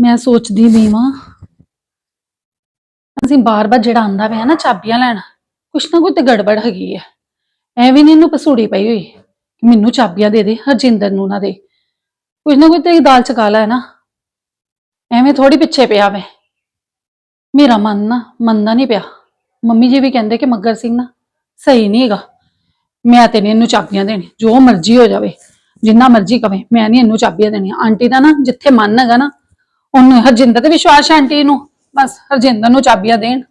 ਮੈਂ ਸੋਚਦੀ ਵੀ ਵਾਂ। ਅਸੀਂ ਬਾਰ-ਬਾਰ ਜਿਹੜਾ ਆਂਦਾ ਪਿਆ ਨਾ ਚਾਬੀਆਂ ਲੈਣ, ਕੁਛ ਨਾ ਕੁਛ ਤੇ ਗੜਬੜ ਹੈਗੀ ਹੈ ਐਵੇਂ ਨਹੀਂ ਇਹਨੂੰ ਪਸੂੜੀ ਪਈ ਹੋਈ ਕਿ ਮੈਨੂੰ ਚਾਬੀਆਂ ਦੇ ਦੇ, ਹਰਜਿੰਦਰ ਨੂੰ ਨਾ ਦੇ। ਕੁਛ ਨਾ ਕੁਛ ਤੇਰੀ ਦਾਲ ਚ ਕਾਲਾ ਹੈ ਨਾ। ਐਵੇਂ ਥੋੜੀ ਪਿੱਛੇ ਪਿਆ ਵੇ ਮੇਰਾ ਮਨ ਨਾ ਮੰਨਦਾ ਨਹੀਂ ਪਿਆ। ਮੰਮੀ ਜੀ ਵੀ ਕਹਿੰਦੇ ਕਿ ਮੱਗਰ ਸਿੰਘ ਨਾ ਸਹੀ ਨਹੀਂ ਹੈਗਾ। ਮੈਂ ਤੇ ਨਹੀਂ ਇਹਨੂੰ ਚਾਬੀਆਂ ਦੇਣੀ, ਜੋ ਮਰਜ਼ੀ ਹੋ ਜਾਵੇ। ਜਿੰਨਾ ਮਰਜ਼ੀ ਕਵੇ, ਮੈਂ ਨਹੀਂ ਇਹਨੂੰ ਚਾਬੀਆਂ ਦੇਣੀਆਂ। ਆਂਟੀ ਦਾ ਨਾ ਜਿੱਥੇ ਮਨ ਹੈਗਾ ਨਾ ਉਹਨੂੰ ਹਰਜਿੰਦਰ ਤੇ ਵਿਸ਼ਵਾਸ ਹੈ ਆਂਟੀ ਨੂੰ। ਬਸ ਹਰਜਿੰਦਰ ਨੂੰ ਚਾਬੀਆਂ ਦੇਣ।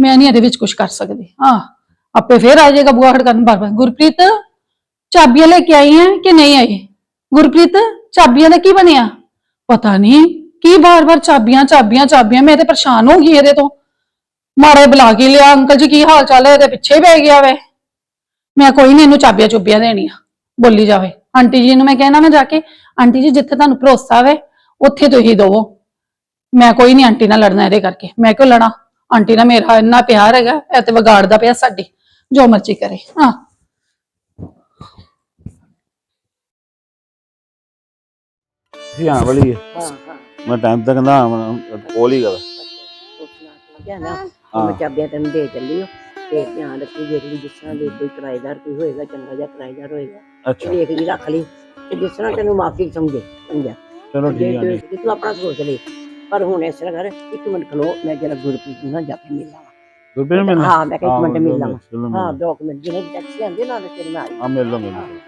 ਮੈਂ ਨਹੀਂ ਇਹਦੇ ਵਿੱਚ ਕੁਝ ਕਰ ਸਕਦੀ। ਆ ਆਪੇ ਫੇਰ ਆ ਜਾਏਗਾ ਬੁਆ ਖੜਕਣ ਬਾਰ ਬਾਰ। ਗੁਰਪ੍ਰੀਤ, ਚਾਬੀਆਂ ਲੈ ਕੇ ਆਈ ਹੈ ਕਿ ਨਹੀਂ ਆਈ? ਗੁਰਪ੍ਰੀਤ, ਚਾਬੀਆਂ ਦਾ ਕੀ ਬਣਿਆ? ਪਤਾ ਨਹੀਂ ਕੀ ਬਾਰ-ਬਾਰ ਚਾਬੀਆਂ ਚਾਬੀਆਂ ਚਾਬੀਆਂ। ਮੈਂ ਤੇ ਪਰੇਸ਼ਾਨ ਹੋ ਗਈ ਇਹਦੇ ਤੋਂ। ਮਾਰੇ ਬੁਲਾ ਕੇ ਲਿਆ ਅੰਕਲ ਜੀ, ਕੀ ਹਾਲ ਚਾਲ ਹੈ? ਇਹਦੇ ਪਿੱਛੇ ਪੈ ਗਿਆ ਵੇ। ਮੈਂ ਕੋਈ ਨਹੀਂ ਇਹਨੂੰ ਚਾਬੀਆਂ, ਚੁੱਬੀਆਂ ਦੇਣੀਆਂ। ਬੋਲੀ ਜਾਵੇ। ਆਂਟੀ ਜੀ ਨੂੰ ਮੈਂ ਕਹਿਣਾ ਮੈਂ ਜਾ ਕੇ, ਆਂਟੀ ਜੀ ਜਿੱਥੇ ਤੁਹਾਨੂੰ ਭਰੋਸਾ ਵੇ, ਉੱਥੇ ਤੁਸੀਂ ਦਵੋ। ਮੈਂ ਕੋਈ ਨਹੀਂ ਆਂਟੀ ਨਾਲ ਲੜਨਾ ਇਹਦੇ ਕਰਕੇ। ਮੈਂ ਕਿਉਂ ਲੜਾਂ? ਆਂਟੀ ਨਾਲ ਮੇਰਾ ਇੰਨਾ ਪਿਆਰ ਹੈਗਾ ਇਹ ਤੇ ਵਿਗਾੜਦਾ ਪਿਆ ਸਾਡੀ। ਜੋ ਮਰਜ਼ੀ ਕਰੇ। ਹਾਂ। ਵਾਲੀ ਹੈ ਹਾਂ ਹਾਂ। ਮੈਂ ਟਾਈਮ ਤੱਕ ਨਾ ਕੋਲ ਹੀ ਨਾ ਹਾਂ। ਮੈਂ ਚਾਬੀਆਂ ਤੈਨੂੰ ਦੇ ਚੱਲੀ ਓ ਤੇ ਧਿਆਨ ਰੱਖੀ ਜੇ ਕੋਈ ਜਿਸ ਤਰ੍ਹਾਂ ਦੇ ਕੋਈ ਕਿਰਾਏਦਾਰ ਕੋਈ ਹੋਏਗਾ ਚੰਗਾ ਜਿਹਾ ਕਿਰਾਏਦਾਰ ਹੋਏਗਾ ਅੱਛਾ। ਦੇਖ ਲਈ ਰੱਖ ਲਈ ਤੇ ਜਿਸ ਤਰ੍ਹਾਂ ਤੈਨੂੰ ਮਾਫੀ ਸਮਝੇ ਸਮਝਿਆ ਚਲੋ ਜੇ ਠੀਕ ਹੈ ਜੀ ਜੇ ਤੂੰ ਆਪਣਾ ਸੋਚ ਲਈ ਪਰ ਹੁਣ ਇਸ ਤਰ੍ਹਾਂ ਕਰ ਇੱਕ ਮਿੰਟ ਖਲੋ ਮੈਂ ਜਰਾ ਗੁਰਪ੍ਰੀਤ ਨੂੰ ਨਾ ਜਾ ਕੇ ਮਿਲ ਲਵਾਂ ਗੁਰਪ੍ਰੀਤ ਮਿਲਣਾ? ਹਾਂ ਮੈਂ ਕਿਹਾ ਇੱਕ ਮਿੰਟ ਮਿਲ ਲਵਾਂ ਹਾਂ ਦੋ ਕੁ ਮਿੰਟ ਜਿਹਨੇ ਟੈਕਸੀ ਆਂਦੇ ਨਾਲ ਫਿਰ ਮੈਂ ਆਈ ਆ ਮਿਲ ਲਓ ਮਿਲ ਰਹੀ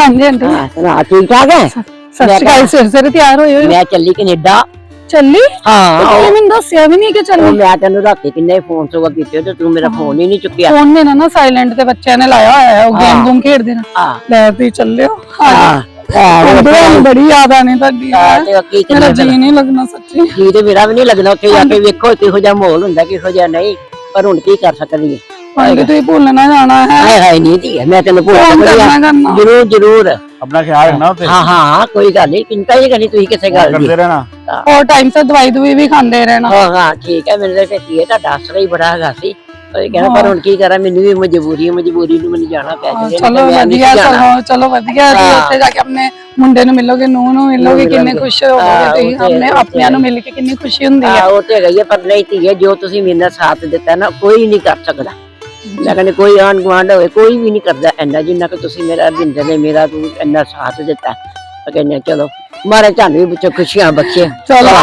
ਹਾਂਜੀ ਆਂਟੀ ਹਾਂ ਸੁਣਾ ਠੀਕ ਠਾਕ ਹੈ? ਸਤਿ ਸ਼੍ਰੀ ਅਕਾਲ। ਸਿਰ ਸਿਰ ਤਿਆਰ ਹੋਏ ਹੋਏ ਮੈਂ ਚੱਲੀ ਕੈਨੇਡਾ। ਚੱਲੀ? ਹਾਂ। ਤੁਸੀਂ ਮੈਨੂੰ ਦੱਸਿਆ ਵੀ ਨਹੀਂ ਕਿ ਉਹ ਚੱਲੀ ਮੈਂ ਤੈਨੂੰ ਰਾਤੀ ਕਿੰਨੇ ਫੋਨ ਸੋਗਾ ਕੀਤੇ ਤੇ ਤੂੰ ਮੇਰਾ ਫੋਨ ਹੀ ਨਹੀਂ ਚੁੱਕਿਆ। ਫੋਨ ਮੇਰਾ ਨਾ ਸਾਇਲੈਂਟ ਤੇ ਬੱਚਿਆਂ ਨੇ ਲਾਇਆ ਹੋਇਆ ਹੈ ਉਹ ਗੇਮ ਹਾਂ। ਗੂਮ ਖੇਡਦੇ ਨੇ। ਹਾਂ। ਲੈ ਤੁਸੀਂ ਚੱਲਿਓ। ਹਾਂ। ਕਹਿੰਦੇ ਮੈਨੂੰ ਬੜੀ ਯਾਦ ਆਣੀ ਤੁਹਾਡੀ ਹਾਂ, ਤੇ ਉਹ ਕੀ ਮੇਰਾ ਕਰਨਾ ਜੀ ਨਹੀਂ ਲੱਗਣਾ ਸੱਚੀ। ਜੀ ਤੇ ਮੇਰਾ ਵੀ ਨਹੀਂ ਲੱਗਣਾ ਉੱਥੇ ਜਾ ਕੇ ਵੇਖੋ ਕਿਹੋ ਜਿਹਾ ਮਾਹੌਲ ਹੁੰਦਾ ਕਿਹੋ ਜਿਹਾ ਨਹੀਂ। ਪਰ ਹੁਣ ਕੀ ਕਰ ਸਕਦੀ ਹੈ? ਭਾਈ ਤੁਸੀਂ ਭੁੱਲਣਾ ਜਾਣਾ ਹੈ। ਹਾਏ ਹਾਏ ਨਹੀਂ ਧੀਏ ਮੈਂ ਤੈਨੂੰ ਭੁੱਲ ਫੋਨ ਸਕਦੀ ਕਰਨਾ ਹਾਂ ਕਰਨਾ। ਜਰੂਰ ਜਰੂਰ। ਆਪਣਾ ਖਿਆਲ ਰੱਖਣਾ ਉੱਤੇ ਹਾਂ ਹਾਂ ਹਾਂ, ਕੋਈ ਗੱਲ ਨਹੀਂ ਚਿੰਤਾ ਹੀ ਕਰਨੀ ਤੁਸੀਂ ਕਿਸੇ ਗੱਲ ਦੀ ਕਰਦੇ ਰਹਿਣਾ। ਹੋਰ ਟਾਈਮ ਤੇ ਦਵਾਈ ਦਵਾਈ ਵੀ ਖਾਂਦੇ ਰਹਿਣਾ। ਹਾਂ ਹਾਂ ਠੀਕ ਹੈ ਮੇਰੇ ਤੇ ਧੀਏ ਤੁਹਾਡਾ ਆਸਰਾ ਹੀ ਬੜਾ ਹੈਗਾ ਸੀ। ਉਹ ਕਹਿੰਦਾ ਪਰ ਹੁਣ ਕੀ ਕਰਾਂ ਮੈਨੂੰ ਵੀ ਮਜਬੂਰੀ ਹੈ ਮਜਬੂਰੀ ਨੂੰ ਮੈਨੂੰ ਜਾਣਾ ਪੈ ਹਾਂ, ਜਾਵੇ ਚਲੋ ਵਧੀਆ ਚਲੋ ਚਲੋ ਵਧੀਆ ਹਾਂ। ਉੱਥੇ ਜਾ ਕੇ ਆਪਣੇ ਮੁੰਡੇ ਨੂੰ ਮਿਲੋਗੇ ਨੂੰਹ ਨੂੰ ਮਿਲੋਗੇ ਨੂੰ ਕਿੰਨੇ ਮਿਲਾਂਗੇ। ਖੁਸ਼ ਹੋਵੋਗੇ ਹਾਂ, ਤੁਸੀਂ ਉਹ ਤੇ- ਆਪਣੇ ਉਹ ਤੇ ਆਪਣਿਆਂ ਨੂੰ ਹੈ। ਮਿਲ ਕੇ ਕਿੰਨੀ ਖੁਸ਼ੀ ਹੁੰਦੀ ਹਾਂ। ਹੈ ਉਹ ਤੇ ਹੈਗਾ ਹੀ ਹੈ, ਪਰ ਨਹੀਂ ਧੀਏ ਜੋ ਤੁਸੀਂ ਮੇਰੇ ਨਾਲ ਸਾਥ ਦਿੱਤਾ ਨਾ ਕੋਈ ਨਹੀਂ ਕਰ ਸਕਦਾ। ਮੈਂ ਕਹਿੰਦੀ ਕੋਈ ਆਂਢ ਗੁਆਂਢ ਹੋਵੇ ਕੋਈ ਵੀ ਨਹੀਂ ਕਰਦਾ ਇੰਨਾ ਜਿੰਨਾ ਕਿ ਤੁਸੀਂ ਮੇਰਾ ਅਰਵਿੰਦਰ ਨੇ ਮੇਰਾ ਤੂੰ ਇੰਨਾ ਸਾਥ ਦਿੱਤਾ। ਮੈਂ ਕਹਿੰਦੀ ਚਲੋ ਮਾਰੇ ਤੁਹਾਨੂੰ ਵੀ ਵਿੱਚੋਂ ਖੁਸ਼ੀਆਂ ਬਖਸ਼ੇ। ਚਲੋ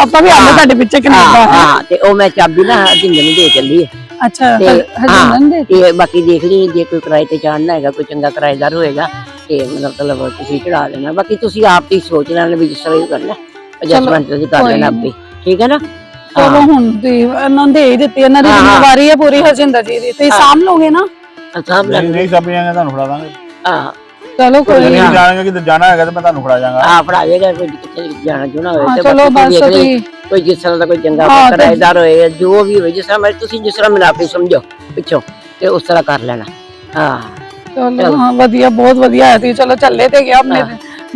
ਆਪਾਂ ਵੀ ਆਲੇ ਤੁਹਾਡੇ ਪਿੱਛੇ ਕੈਨੇਡਾ ਹਾਂ ਤੇ ਉਹ ਮੈਂ ਚਾਬੀ ਨਾ ਅਰਵਿੰਦਰ ਨੂੰ ਦੇ ਚੱਲੀ ਹੈ ਅੱਛਾ ਦੇ? ਬਾਕੀ ਦੇਖ ਲਈ ਜੇ ਕੋਈ ਕਿਰਾਏ ਤੇ ਚਾੜਨਾ ਹੈਗਾ ਕੋਈ ਚੰਗਾ ਕਿਰਾਏਦਾਰ ਹੋਏਗਾ ਤੇ ਮਤਲਬ ਤੁਸੀਂ ਚੜਾ ਲੈਣਾ ਬਾਕੀ ਤੁਸੀਂ ਆਪ ਹੀ ਸੋਚ ਲੈਣਾ ਵੀ ਜਿਸ ਤਰ੍ਹਾਂ ਹੀ ਕਰਨਾ ਐਡਜਸਟਮੈਂਟ ਤੁਸੀਂ ਕਰ ਲੈਣਾ। ਆਪੇ। ਠੀਕ ਹੈ ਨਾ? ਚਲੋ ਹੁਣ ਤੇ ਇਹਨਾਂ ਦੇ ਹੀ ਦਿੱਤੀ ਇਹਨਾਂ ਦੀ ਹਾਂ, ਹਾਂ। ਜ਼ਿੰਮੇਵਾਰੀ ਹੈ ਪੂਰੀ ਹਰਜਿੰਦਰ ਜੀ ਦੀ। ਤੁਸੀਂ ਸਾਂਭ ਲੋਗੇ ਨਾ? ਸਾਹਬ ਨਹੀਂ ਨਹੀਂ ਸਭ ਜਾਂਗੇ ਤੁਹਾਨੂੰ ਫੜਾ ਦਾਂਗੇ। ਹਾਂ। ਚਲੋ ਕੋਈ ਜੇ ਨੀ। ਨਹੀਂ। ਜਾਣਗੇ ਕਿਤੇ ਜਾਣਾ ਹੈਗਾ ਤਾਂ ਮੈਂ ਤੁਹਾਨੂੰ ਫੜਾ ਜਾਵਾਂਗਾ। ਆ ਫੜਾ ਜਾਏਗਾ ਕੋਈ ਕਿੱਥੇ ਜਾਣਾ ਜੁਣਾ ਹੋਵੇ ਹਾਂ ਤੇ ਚਲੋ ਬਾਕੀ ਬਸ ਦੇਖ ਲਈ, ਤੁਸੀਂ ਕੋਈ ਜਿਸ ਤਰ੍ਹਾਂ ਦਾ ਕੋਈ ਚੰਗਾ ਹਾਂ, ਤੇ- ਕਿਰਾਏਦਾਰ ਹੋਏ ਜੋ ਵੀ ਹੋਵੇ ਜਿਸ ਤਰ੍ਹਾਂ ਮੈਂ ਤੁਸੀਂ ਜਿਸ ਤਰ੍ਹਾਂ ਮੈਨੂੰ ਆਪੇ ਸਮਝੋ ਪਿੱਛੋਂ ਤੇ ਉਸ ਤਰ੍ਹਾਂ ਕਰ ਲੈਣਾ। ਹਾਂ। ਚਲੋ ਹਾਂ ਵਧੀਆ ਬਹੁਤ ਵਧੀਆ ਹੈ ਤੁਸੀਂ। ਚਲੋ ਚੱਲੇ ਤੇ ਗਿਆ ਆਪਣੇ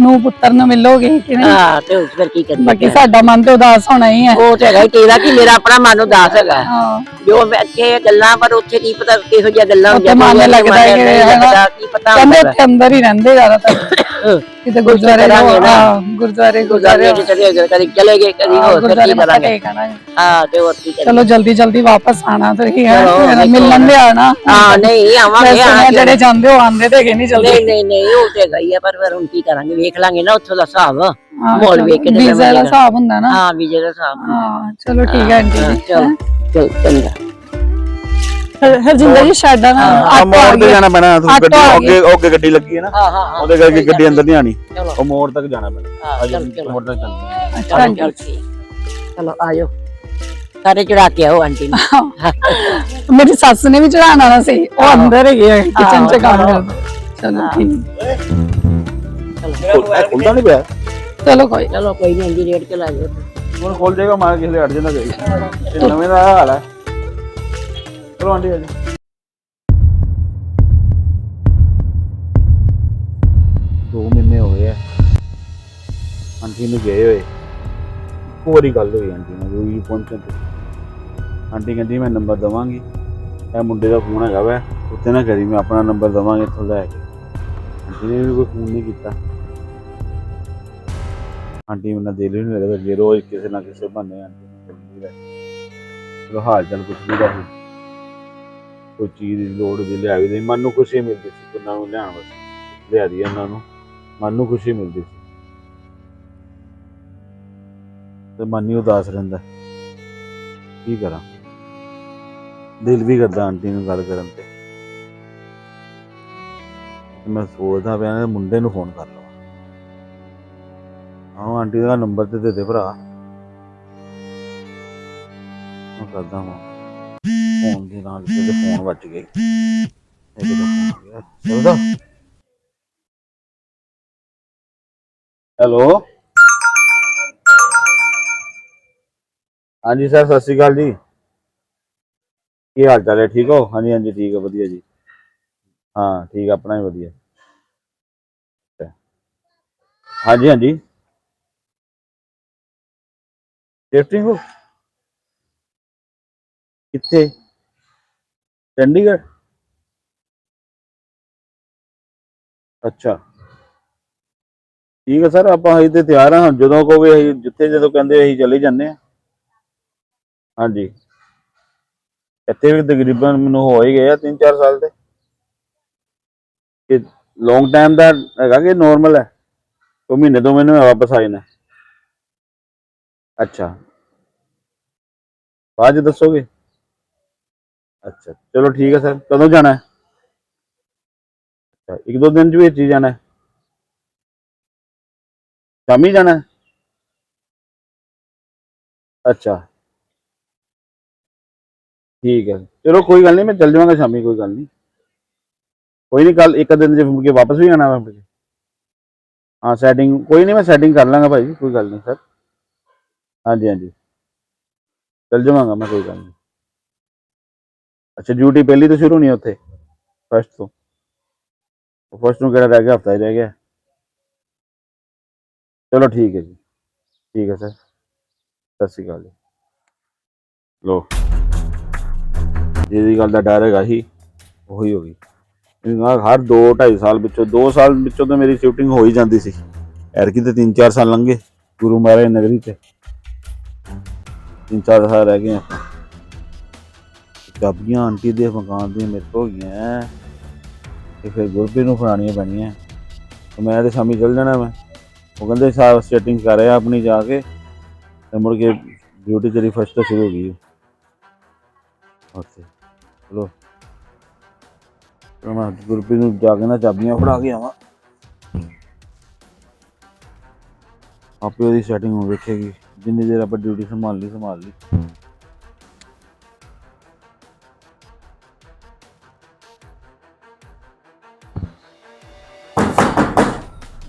ਨੂੰ ਪੁੱਤਰ ਨੂੰ ਮਿਲੋਗੇ ਕਿਵੇਂ ਹਾਂ ਤੇ ਉਸ ਫਿਰ ਕੀ ਕਰੀਏ? ਬਾਕੀ ਸਾਡਾ ਮਨ ਤੇ ਉਦਾਸ ਹੋਣਾ ਹੀ ਹੈ ਉਹ ਤੇ ਹੈਗਾ ਹੀ ਤੇਰਾ ਕੀ ਮੇਰਾ ਆਪਣਾ ਮਨ ਉਦਾਸ ਹੈਗਾ। ਹਾਂ। ਜੋ ਮੈਂ ਇੱਥੇ ਗੱਲਾਂ ਪਰ ਉੱਥੇ ਕੀ ਪਤਾ ਕਿਹੋ ਜਿਹੀਆਂ ਗੱਲਾਂ ਉੱਥੇ ਮਨ ਲੱਗਦਾ ਹੈ ਕਿ ਨਹੀਂ ਲੱਗਦਾ, ਕੀ ਪਤਾ ਕਹਿੰਦੇ ਹੁੰਦਾ। ਉੱਥੇ ਅੰਦਰ ਹੀ ਰਹਿੰਦੇ ਜ਼ਿਆਦਾਤਰ। ਕਿਤੇ ਗੁਰਦੁਆਰੇ ਕਰਾਂਗੇ ਨਾ। ਹਾਂ ਗੁਰਦੁਆਰੇ ਗੁਰਦੁਆਰੇ ਗੁਜ਼ਾਰੇ ਚਲੇ ਗਏ ਕਦੀ ਚਲੇ ਗਏ ਕਦੀ ਹਾਂ, ਹੋਰ ਫਿਰ ਗੁਰਦੁਆਰੇ ਕੀ ਮੱਥਾ ਕਰਾਂਗੇ? ਹੈ। ਹਾਂ ਤੇ ਹੋਰ ਕੀ ਕਰਾਂਗੇ ਚਲੋ ਜਲਦੀ ਜਲਦੀ ਵਾਪਸ ਆਣਾ ਤੁਸੀਂ ਹੈ ਚਲੋ, ਮਿਲਣ ਦੇ ਆਣਾ ਹਾਂ ਨਹੀਂ ਆਵਾਂਗੇ ਵੈਸੇ ਆਵਾਂਗੇ। ਜਿਹੜੇ ਜਾਂਦੇ ਹੋ ਆਂਦੇ ਤੇ ਹੈਗੇ ਨਹੀਂ ਜਲਦੀ। ਨਹੀਂ ਨਹੀਂ ਨਹੀਂ ਉਹ ਤੇ ਗਈ ਹੈ ਪਰ ਫਿਰ ਹੁਣ ਕੀ ਕਰਾਂਗੇ ਵੇਖ ਲਾਂਗੇ ਨਾ ਉੱਥੋਂ ਦਾ ਹਿਸਾਬ। ਚਲੋ, ਵੇਖ ਕੇ ਤੇ ਵੀਜ਼ਾ ਦਾ ਸਮਝ ਹਿਸਾਬ ਹੁੰਦਾ ਨਾ। ਹਾਂ ਵੀਜ਼ੇ ਦਾ ਹਿਸਾਬ ਹਾਂ ਚਲੋ ਠੀਕ ਹੈ ਆਂਟੀ ਹਾਂ, ਜੀ ਚਲ ਚਲ ਚੰਗਾ। ਹਰ- ਹਰਜਿੰਦਰ ਜੀ ਸਾਡਾ ਨਾ ਆ ਆਟੋ ਆ ਮੋੜ ਤੇ ਗਿਆ ਜਾਣਾ ਪੈਣਾ ਤੁਸੀਂ ਆਟੋ ਗੱਡੀ ਆ ਅੱਗੇ ਅੱਗੇ ਗੱਡੀ ਲੱਗੀ ਹੈ ਨਾ ਹਾਂ ਹਾਂ ਹਾਂ। ਉਹਦੇ ਕਰਕੇ ਗੱਡੀ ਅੰਦਰ ਨਹੀਂ ਆਣੀ ਚਲੋ। ਉਹ ਮੋੜ ਤੱਕ ਜਾਣਾ ਪੈਣਾ। ਹਾਂ, ਅਜੇ ਚਲੋ, ਚਲੋ। ਮੋੜ ਤੱਕ ਚੱਲਣਾ ਅੱਛਾ ਚਲੋ ਚਲ ਠੀਕ। ਚਲੋ ਆਜੋ ਸਾਰੇ ਚੜਾ ਕੇ ਆਓ ਆਂਟੀ ਨੂੰ। ਮੇਰੀ ਸੱਸ ਨੇ ਵੀ ਚੜਾਉਣ ਆਣਾ ਸੀ ਉਹ ਅੰਦਰ ਹੈਗੇ ਆ ਕਿਚਨ ਚ ਕੰਮ। ਕਰਦੇ। ਚਲੋ ਠੀਕ। ਚਲੋ ਖੁੱਲਦਾ ਨਹੀਂ ਪਿਆ? ਚਲੋ ਕੋਈ ਚਲੋ ਕੋਈ ਨਹੀਂ ਅੰਜੀ ਰੇਟ ਚਲਾ ਜਾਓ ਹੁਣ ਖੁੱਲ ਜਾਏਗਾ ਮਾਰ ਕਿਸੇ ਦੇ ਅੜ ਜਾਂਦਾ ਗਈ ਇਹ ਨਵੇਂ ਦਾ ਹਾਲ ਹੈ ਚਲੋ ਆਂਟੀ ਆ ਜੀ ਦੋ ਮਹੀਨੇ ਹੋ ਗਏ ਆ। ਆਂਟੀ ਨੂੰ ਗਏ ਹੋਏ। ਇੱਕੋ ਵਾਰੀ ਗੱਲ ਹੋਈ ਆਂਟੀ ਨਾਲ ਵੀ ਪਹੁੰਚਣ ਤੇ ਆਂਟੀ ਕਹਿੰਦੀ ਮੈਂ ਨੰਬਰ ਦਵਾਂਗੀ। ਇਹ ਮੁੰਡੇ ਦਾ ਫੋਨ ਹੈਗਾ ਵੈ ਉੱਤੇ ਨਾ ਕਰੀ ਮੈਂ ਆਪਣਾ ਨੰਬਰ ਦਵਾਂਗੀ ਇੱਥੋਂ ਲੈ ਕੇ। ਆਂਟੀ ਨੇ ਵੀ ਕੋਈ ਫੋਨ ਨਹੀਂ ਕੀਤਾ। ਆਂਟੀ ਮੈਨੂੰ ਦਿਲ ਹੀ ਨਹੀਂ ਲੱਗਦਾ ਜੇ ਰੋਜ਼ ਕਿਸੇ ਨਾ ਕਿਸੇ ਬੰਨੇ ਆਂਟੀ ਨੂੰ ਮਿਲਦੀ ਰਹੇ ਚਲੋ ਹਾਲ ਚਾਲ ਕੁਛ ਨਹੀਂ ਰਹੀ ਕੋਈ ਚੀਜ਼ ਦੀ ਲੋੜ ਵੀ ਲਿਆਈ ਦੇ ਮਨ ਨੂੰ ਖੁਸ਼ੀ ਮਿਲਦੀ ਸੀ ਉਹਨਾਂ ਨੂੰ ਲਿਆਉਣ ਵਾਸਤੇ। ਲਿਆ ਦੀ ਉਹਨਾਂ ਨੂੰ ਮਨ ਨੂੰ ਖੁਸ਼ੀ ਮਿਲਦੀ ਸੀ। ਤੇ ਮਨ ਹੀ ਉਦਾਸ ਰਹਿੰਦਾ। ਕੀ ਕਰਾਂ? ਦਿਲ ਵੀ ਕਰਦਾ ਆਂਟੀ ਨੂੰ ਗੱਲ ਕਰਨ ਤੇ। ਮੈਂ ਸੋਚਦਾ ਪਿਆ ਨਾ, ਮੁੰਡੇ ਨੂੰ ਫੋਨ ਕਰ ਲਵਾਂ। ਆਹ ਆਂਟੀ ਦਾ ਨੰਬਰ ਤੇ ਦੇ ਦੇ ਭਰਾ। ਮੈਂ ਕਰਦਾ ਹਾਂ ਫੋਨ ਦੇ ਨਾਲ ਤੇ ਫੋਨ ਵੱਜ ਗਈ ਇਹ ਕਿਹਦਾ ਫੋਨ ਹੈਲੋ। ਹਾਂਜੀ ਸਰ ਸਤਿ ਸ਼੍ਰੀ ਅਕਾਲ ਜੀ। ਕੀ ਹਾਲ ਚਾਲ ਹੈ? ਠੀਕ ਹੋ? ਹਾਂਜੀ ਹਾਂਜੀ ਠੀਕ ਹੈ ਵਧੀਆ ਜੀ। ਹਾਂ ਠੀਕ ਹੈ, ਆਪਣਾ ਵੀ ਵਧੀਆ। ਹਾਂਜੀ ਹਾਂਜੀ। ਸ਼ਿਫਟਿੰਗ ਹੋ? ਕਿੱਥੇ? ਚੰਡੀਗੜ੍ਹ? ਅੱਛਾ। ਠੀਕ ਹੈ ਸਰ ਆਪਾਂ ਅਸੀਂ ਤੇ ਤਿਆਰ ਹਾਂ ਜਦੋਂ ਕਹੋਗੇ ਅਸੀਂ ਜਿੱਥੇ ਜਦੋਂ ਕਹਿੰਦੇ ਅਸੀਂ ਚਲੇ ਜਾਂਦੇ ਹਾਂ ਹਾਂਜੀ। ਇੱਥੇ ਵੀ ਤਕਰੀਬਨ ਮੈਨੂੰ ਹੋ ਹੀ ਗਏ ਆ 3-4 ਸਾਲ ਤੇ। ਕਿ ਲੌਂਗ ਟਾਈਮ ਦਾ ਹੈਗਾ ਕਿ ਨਾਰਮਲ ਹੈ? ਉਹ ਮਹੀਨੇ ਤੋਂ ਮੈਨੂੰ ਮੈਂ ਵਾਪਸ ਆ ਜਾਣਾ ਅੱਛਾ। ਬਾਅਦ 'ਚ ਦੱਸੋਗੇ? ਅੱਛਾ, ਚਲੋ ਠੀਕ ਹੈ ਸਰ। ਕਦੋਂ ਜਾਣਾ ਹੈ? ਅੱਛਾ, ਇੱਕ ਦੋ ਦਿਨ 'ਚ ਵਿੱਚ ਹੀ ਜਾਣਾ ਹੈ। ਸ਼ਾਮੀ ਜਾਣਾ ਹੈ? ਅੱਛਾ। ਠੀਕ ਹੈ ਚਲੋ ਕੋਈ ਗੱਲ ਨਹੀਂ ਮੈਂ ਚੱਲ ਜਾਵਾਂਗਾ ਸ਼ਾਮੀ ਕੋਈ ਗੱਲ ਨਹੀਂ ਕੋਈ ਨਹੀਂ ਕੱਲ ਇੱਕ ਦਿਨ ਜੇ ਮੁੜ ਕੇ ਵਾਪਸ ਵੀ ਆਣਾ ਮੈਂ ਮੁੜ ਕੇ। ਹਾਂ ਸੈਟਿੰਗ ਕੋਈ ਨਹੀਂ ਮੈਂ ਸੈਟਿੰਗ ਕਰ ਲਾਂਗਾ ਭਾਈ ਕੋਈ ਗੱਲ ਨਹੀਂ ਸਰ ਹਾਂਜੀ ਹਾਂਜੀ ਚੱਲ ਜਾਵਾਂਗਾ ਮੈਂ ਕੋਈ ਗੱਲ ਨਹੀਂ ਅੱਛਾ ਡਿਊਟੀ ਪਹਿਲੀ ਤੋਂ ਸ਼ੁਰੂ ਨਹੀਂ ਉੱਥੇ ਫਸਟ ਤੋਂ ਫਸਟ ਨੂੰ ਕਿਹੜਾ ਰਹਿ ਗਿਆ ਹਫਤਾ ਹੀ ਰਹਿ ਗਿਆ ਚਲੋ ਠੀਕ ਹੈ ਜੀ ਠੀਕ ਹੈ ਸਰ ਸਤਿ ਸ਼੍ਰੀ ਅਕਾਲ ਜੀ ਲੋ ਜਿਹਦੀ ਗੱਲ ਦਾ ਡਰ ਹੈਗਾ ਸੀ, ਉਹੀ ਹੋ ਗਈ। ਇਹਨਾਂ ਹਰ 2 2.5 ਸਾਲ ਵਿੱਚੋਂ 2 ਸਾਲ ਵਿੱਚੋਂ ਤਾਂ ਮੇਰੀ ਸ਼ਿਫਟਿੰਗ ਹੋ ਹੀ ਜਾਂਦੀ ਸੀ। ਐਰਕੀ ਤੇ 3-4 ਸਾਲ ਲੰਘੇ ਗੁਰੂ ਮਹਾਰਾਜ ਨਗਰੀ ਚ 3-4 ਸਾਲ ਰਹਿ ਗਏ ਆਪਾਂ। ਚਾਬੀਆਂ ਆਂਟੀ ਦੇ ਮਕਾਨ ਦੀਆਂ ਮੇਰੇ ਕੋਲ ਗਈਆਂ ਤੇ ਫਿਰ ਗੁਰਪ੍ਰੀਤ ਨੂੰ ਫੜਾਉਣੀਆਂ ਪੈਣੀਆਂ। ਤੇ ਮੈਂ ਤੇ ਸ਼ਾਮੀ ਚੱਲ ਜਾਣਾ ਮੈਂ। ਉਹ ਕਹਿੰਦੇ ਸਾਰਾ ਸੈਟਿੰਗ ਕਰ ਰਿਹਾ ਆਪਣੀ ਜਾ ਕੇ। ਤੇ ਮੁੜ ਕੇ ਡਿਊਟੀ ਤੇਰੀ ਫਸਟ ਤੋਂ ਸ਼ੁਰੂ ਹੋ ਗਈ। ਉੱਥੇ। ਚਲੋ। ਫਿਰ ਮੈਂ ਗੁਰਪ੍ਰੀਤ ਨੂੰ ਜਾ ਕੇ ਨਾ ਚਾਬੀਆਂ ਫੜਾ ਕੇ ਆਵਾਂ। ਆਪੇ ਉਹਦੀ ਸੈਟਿੰਗ ਹੋ ਵੇਖੇਗੀ। ਜਿੰਨੀ ਦੇਰ ਆਪਾਂ ਡਿਊਟੀ ਸੰਭਾਲ ਲਈ ਸੰਭਾਲ ਲਈ।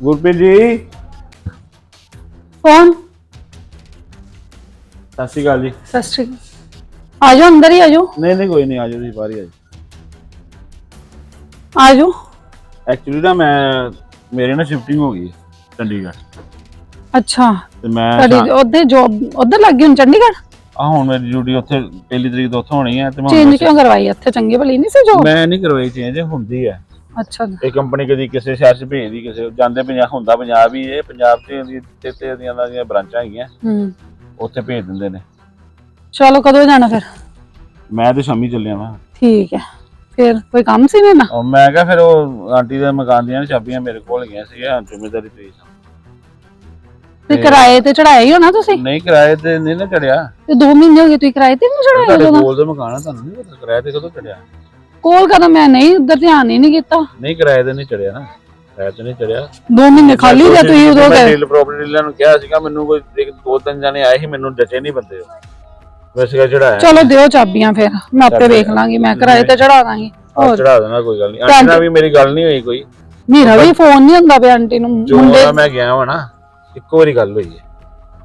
ਗੁਰਪ੍ਰੀਤ ਜੀ। ਕੌਣ? ਸਤਿ ਸ਼੍ਰੀ ਅਕਾਲ ਜੀ। ਸਤਿ ਸ਼੍ਰੀ ਅਕਾਲ। ਆ ਜਾਓ ਅੰਦਰ ਹੀ ਆ ਜਾਓ ਨਹੀਂ ਨਹੀਂ ਕੋਈ ਨਹੀਂ ਆ ਜਾਓ ਤੁਸੀਂ ਬਾਹਰ ਹੀ ਆ ਜਾਓ ਆ ਜਾਓ ਐਕਚੁਅਲੀ ਨਾ ਮੈਂ ਮੇਰੇ ਨਾਲ ਸ਼ਿਫਟਿੰਗ ਹੋ ਗਈ ਹੈ ਚੰਡੀਗੜ੍ਹ। ਅੱਛਾ। ਤੇ ਮੈਂ ਤੁਹਾਡੀ ਉਹਦੇ ਜੋਬ ਉਧਰ ਲੱਗ ਗਈ ਹੁਣ ਚੰਡੀਗੜ੍ਹ? ਆ ਹੁਣ ਮੇਰੀ ਡਿਊਟੀ ਉੱਥੇ ਪਹਿਲੀ ਤਰੀਕ ਤੋਂ ਉੱਥੋਂ ਹੋਣੀ ਹੈ ਤੇ ਮੈਂ ਚੇਂਜ ਕਿਉਂ ਕਰਵਾਈ ਇੱਥੇ ਚੰਗੀ ਭਲੀ ਨਹੀਂ ਸੀ ਜੋਬ ਮੈਂ ਨਹੀਂ ਕਰਵਾਈ ਚੇਂਜ ਹੁੰਦੀ ਹੈ। ਅੱਛਾ ਇਹ ਕੰਪਨੀ ਕਦੀ ਕਿਸੇ ਸ਼ਹਿਰ 'ਚ ਭੇਜਦੀ ਕਿਸੇ ਜਾਂਦੇ ਪੰਜਾਬ ਹੁੰਦਾ ਪੰਜਾਬ ਹੀ ਇਹ ਪੰਜਾਬ 'ਚ ਦੀ ਤੇ ਤੇ ਦੀਆਂ ਉਹਨਾਂ ਦੀਆਂ ਬ੍ਰਾਂਚਾਂ ਹੈਗੀਆਂ। ਹੂੰ। ਉੱਥੇ ਭੇਜ ਦਿੰਦੇ ਨੇ। ਚਲੋ ਕਦੋਂ ਜਾਣਾ ਫਿਰ? ਮੈਂ ਤੇ ਸ਼ਾਮੀ ਚੱਲਿਆ ਵਾਂ। ਠੀਕ ਹੈ। ਫਿਰ ਕੋਈ ਕੰਮ ਸੀ ਨਾਲ? ਉਹ ਮੈਂ ਕਿਹਾ ਫਿਰ ਉਹ ਆਂਟੀ ਦੇ ਮਕਾਨ ਦੀਆਂ ਚਾਬੀਆਂ ਮੇਰੇ ਕੋਲ ਗਈਆਂ ਸੀਗੀਆਂ ਜ਼ਿੰਮੇਦਾਰੀ ਪਈ ਤੇ ਕਿਰਾਏ ਤੇ ਚੜਾਇਆ ਹੀ ਹੋਣਾ ਤੁਸੀਂ? ਨਹੀਂ ਕਿਰਾਏ ਤੇ ਨਹੀਂ ਨਾ ਚੜਿਆ ਤੇ 2 ਮਹੀਨੇ ਹੋ ਗਏ ਤੁਸੀਂ ਕਿਰਾਏ ਤੇ ਨਹੀਂ ਚੜਾਇਆ ਤੁਹਾਡੇ ਕੋਲ ਦੇ ਮਕਾਨ ਆ ਤੁਹਾਨੂੰ ਨਹੀਂ ਪਤਾ ਕਿਰਾਏ ਤੇ ਕਦੋਂ ਚੜਿਆ ਕੋਲ ਕਦੋਂ ਮੈਂ ਨਹੀਂ ਉਧਰ ਧਿਆਨ ਹੀ ਨਹੀਂ ਕੀਤਾ। ਨਹੀਂ ਕਿਰਾਏ ਤੇ ਨਹੀਂ ਚੜਿਆ ਨਾ। ਕਿਰਾਏ ਤੇ ਨਹੀਂ ਚੜਿਆ 2 ਮਹੀਨੇ ਖਾਲੀ ਰਿਹਾ ਤੁਸੀਂ ਉਦੋਂ ਮੈਂ ਗਏ। ਡੀਲ ਪ੍ਰਾਪਰਟੀ ਡੀਲਰ ਨੂੰ ਕਿਹਾ ਸੀਗਾ ਮੈਨੂੰ ਕੋਈ ਇੱਕ ਦੋ ਤਿੰਨ ਜਣੇ ਆਏ ਸੀ ਮੈਨੂੰ ਜਚੇ ਨਹੀਂ ਬੰਦੇ ਉਹ। ਵੈਸੇ ਕਿਹਾ ਚੜਾਇਆ ਚਲੋ ਦਿਓ ਚਾਬੀਆਂ ਫਿਰ ਮੈਂ ਆਪੇ ਵੇਖ ਲਾਂਗੀ ਮੈਂ ਕਿਰਾਏ ਤੇ ਚੜਾ ਦਾਂਗੀ। ਹੋਰ। ਚੜਾ ਦੇਣਾ ਕੋਈ ਗੱਲ ਨਹੀਂ। ਆਂਟੀ ਨਾਲ ਵੀ ਮੇਰੀ ਗੱਲ ਨਹੀਂ ਹੋਈ ਕੋਈ। ਮੇਰਾ ਵੀ ਫੋਨ ਨਹੀਂ ਹੁੰਦਾ ਪਿਆ ਆਂਟੀ ਨੂੰ ਜੋ ਮੁੰਡੇ ਉਹਦਾ ਮੈਂ ਗਿਆ ਵਾ ਨਾ ਇੱਕੋ ਵਾਰੀ ਗੱਲ ਹੋਈ ਹੈ।